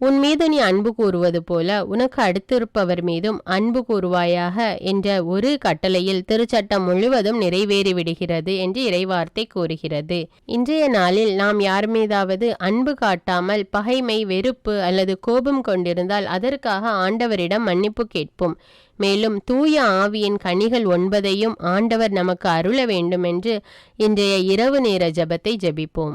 உன் மீது நீ அன்பு கூறுவது போல உனக்கு அடுத்திருப்பவர் மீதும் அன்பு கூறுவாயாக என்ற ஒரு கட்டளையில் திருச்சட்டம் முழுவதும் நிறைவேறி விடுகிறது என்று இறைவார்த்தை கூறுகிறது. இன்றைய நாளில் நாம் யார் மீதாவது அன்பு காட்டாமல் பகைமை வெறுப்பு அல்லது கோபம் கொண்டிருந்தால் அதற்காக ஆண்டவரிடம் மன்னிப்பு கேட்போம். மேலும் தூய ஆவியின் கனிகள் ஒன்பதையும் ஆண்டவர் நமக்கு அருள வேண்டும் என்று இன்றைய இரவு நேர ஜெபத்தை ஜபிப்போம்.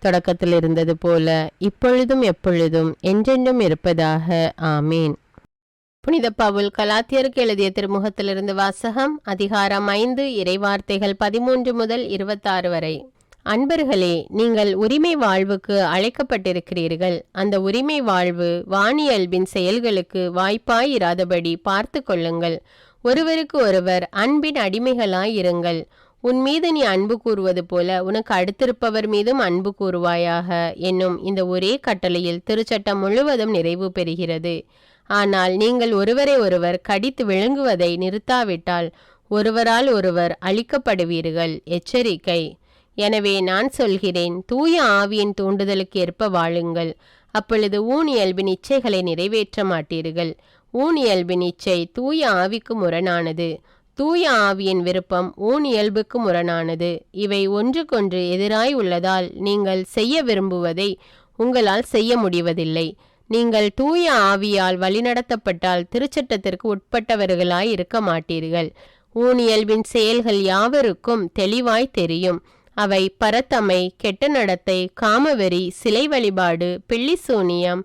தொடக்கத்தில் இருந்தது போல இப்பொழுதும் எப்பொழுதும் என்றென்றும் இருப்பதாக. ஆமீன். புனித பவுல் கலாத்தியருக்கு எழுதிய திருமுகத்திலிருந்து வாசகம் அதிகாரம் ஐந்து இறைவார்த்தைகள் பதிமூன்று முதல் இருபத்தாறு வரை. அன்பர்களே நீங்கள் உரிமை வாழ்வுக்கு அழைக்கப்பட்டிருக்கிறீர்கள். அந்த உரிமை வாழ்வு வாணியல்பின் செயல்களுக்கு வாய்ப்பாய் இராதபடி பார்த்து கொள்ளுங்கள். ஒருவருக்கு ஒருவர் அன்பின் அடிமைகளாய் இருங்கள் உன் மீது நீ அன்பு கூறுவது போல உனக்கு அடுத்திருப்பவர் மீதும் அன்பு கூறுவாயாக என்னும் இந்த ஒரே கட்டளையில் திருச்சட்டம் முழுவதும் நிறைவு பெறுகிறது. ஆனால் நீங்கள் ஒருவரை ஒருவர் கடித்து விழுங்குவதை நிறுத்தாவிட்டால் ஒருவரால் ஒருவர் அழிக்கப்படுவீர்கள். எச்சரிக்கை. எனவே நான் சொல்கிறேன் தூய ஆவியின் தூண்டுதலுக்கு ஏற்ப வாழுங்கள். அப்பொழுது ஊன் இயல்பின் இச்சைகளை நிறைவேற்ற மாட்டீர்கள். ஊன் இயல்பின் இச்சை தூய ஆவிக்கு முரணானது. தூய ஆவியின் விருப்பம் ஊன் இயல்புக்கு முரணானது. இவை ஒன்றுக்கொன்று எதிராய் உள்ளதால் நீங்கள் செய்ய விரும்புவதை உங்களால் செய்ய முடிவதில்லை. நீங்கள் தூய ஆவியால் வழிநடத்தப்பட்டால் திருச்சட்டத்திற்கு உட்பட்டவர்களாய் இருக்க மாட்டீர்கள். ஊனியல்பின் செயல்கள் யாவருக்கும் தெளிவாய் தெரியும். அவை பரத்தமை கெட்ட நடத்தை காமவெறி சிலை வழிபாடு பிள்ளிசூனியம்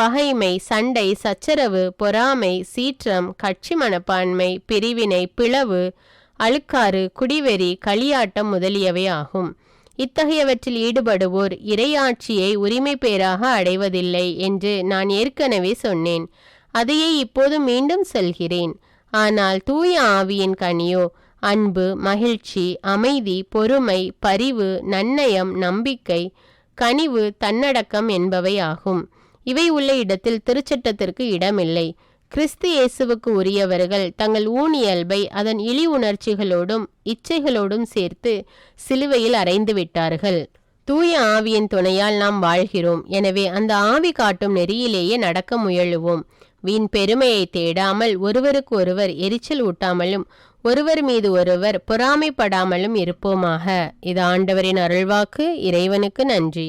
பகைமை சண்டை சச்சரவு பொறாமை சீற்றம் கட்சி மனப்பான்மை பிரிவினை பிளவு அழுக்காறு குடிவெறி களியாட்டம் முதலியவை ஆகும். இத்தகையவற்றில் ஈடுபடுவோர் இறையாட்சியை உரிமை பேராக அடைவதில்லை என்று நான் ஏற்கனவே சொன்னேன். அதையே இப்போது மீண்டும் சொல்கிறேன். ஆனால் தூய ஆவியின் கனியோ அன்பு மகிழ்ச்சி அமைதி பொறுமை பரிவு நன்னயம் நம்பிக்கை கனிவு தன்னடக்கம் என்பவை ஆகும். இவை உள்ள இடத்தில் திருச்சட்டத்திற்கு இடமில்லை. கிறிஸ்து இயேசுவுக்கு உரியவர்கள் தங்கள் ஊனியல்பை அதன் இழி உணர்ச்சிகளோடும் இச்சைகளோடும் சேர்த்து சிலுவையில் அறைந்து விட்டார்கள். தூய ஆவியின் துணையால் நாம் வாழ்கிறோம். எனவே அந்த ஆவி காட்டும் நெறியிலேயே நடக்க முயலுவோம். வீண் பெருமையை தேடாமல் ஒருவருக்கு ஒருவர் எரிச்சல் ஊட்டாமலும் ஒருவர் மீது ஒருவர் பொறாமைப்படாமலும் இருப்போமாக. இது ஆண்டவரின் அருள்வாக்கு. இறைவனுக்கு நன்றி.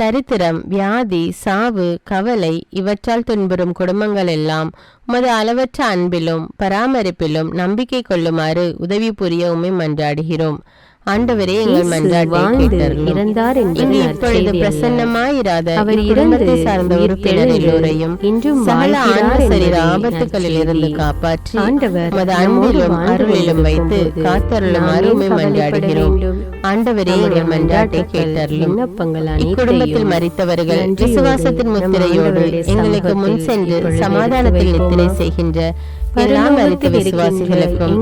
தரித்திரம் வியாதி சாவு கவலை இவற்றால் துன்புறும் குடும்பங்கள் எல்லாம் உமது அளவற்ற அன்பிலும் பராமரிப்பிலும் நம்பிக்கை கொள்ளுமாறு உதவி புரிய உம்மை மன்றாடுகிறோம். ஆண்டவரே எங்கள் இயேசு மன்றாட்டை வாழ்ந்து கேட்டருளும் இறந்தார் என்பது இனி இப்பொழுது நற்செய்தி அல்ல. பிரசன்னமாயிராத அவர் இக்குடும்பத்தை இறந்து சார்ந்த உயிர் உறுப்பினர் தெழுந்து எல்லோரையும் இன்றும் சகல வாழ்கிறார் ஆன்ம சரீர என்பதே ஆபத்துகளில் இருந்து நற்செய்தி. காப்பாற்றி ஆண்டவர் உமது நம்மோடு அன்பிலும் வாழ்ந்து அருளிலும் வைத்து கவலைப்பட மன்றாடுகிறோம்? ஆண்டவரே எங்கள் மன்றாட்டை கேட்டருளும் அனைத்தையும் மறித்தவர்கள் விசுவாசத்தின் முத்திரையோடு எங்களுக்கு முன் சென்று சமாதானத்தில் நித்திரை? செய்கின்ற பரலோகத்தில் விசுவாசிகளுக்கும்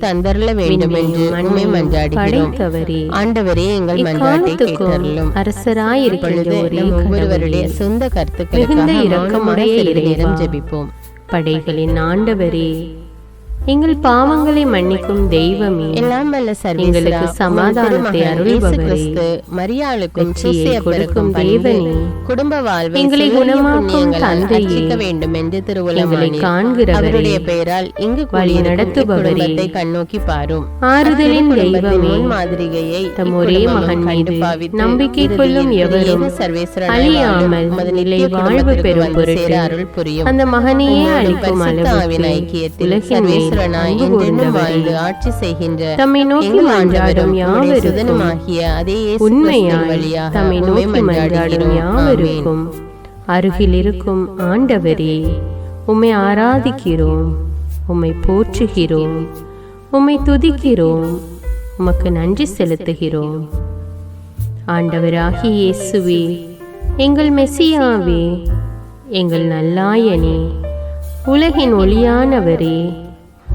தந்தரல வேண்டும் என்று உண்மை மன்றாடுகிறோம் ஆண்டவரே எங்கள் மன்றாட்டை கேட்டருளும். அரசராயிருக்கின்ற இப்பொழுது ஒரே நம் ஒவ்வொருவருடைய சொந்த கருத்துக்களுக்காக இரக்கமுடைய இறைவா, ஜெபிப்போம். படைகளின் ஆண்டவரே எங்கள் பாவங்களை மன்னிக்கும் தெய்வமே. எல்லாம் வல்ல எங்களுக்கு சமாதானத்தை அருள்பவரே, மரியாளுக்கும் கொடுக்கும் தேவனே, குடும்ப வாழ்வை எங்களை குணமாக்கும் தந்தையே, வேண்டும் என்று எங்களை திருவுளமானீர். காண்கிறவரே, அவருடைய பெயரால் இங்கு வழி நடத்துபவரே, கண்ணோக்கி பாரும். ஆறுதலின் தெய்வமே, முன்மாதிரிகையை தம் ஒரே மகன் மீது நம்பிக்கை கொள்ளும் எவரும் அழியாமல் நிலை வாழ்வு பெறும் பொருட்டு அருள் புரியும். அந்த மகனையே அளிக்கும் அளவுக்கு ஐக்கியத்தில் உலகின் வாழ்ந்து ஆட்சி செய்கின்ற தம்மை நோக்கி ஆண்டவரும் யாவருக்கும் சுதனுமாகிய அதே இயேசு கிறிஸ்துவின் உண்மையாய் வழியாக தம்மை உம்மை நோக்கி மன்றாடும் மன்றாடுகிறோம். ஆமென். யாவருக்கும் அருகில் இருக்கும் ஆண்டவரே உம்மை ஆராதிக்கிறோம் உம்மை போற்றுகிறோம் உம்மை துதிக்கிறோம் உமக்கு நன்றி செலுத்துகிறோம் ஆண்டவராகிய இயேசுவே எங்கள் மெசியாவே எங்கள் நல்லாயனே உலகின் ஒளியானவரே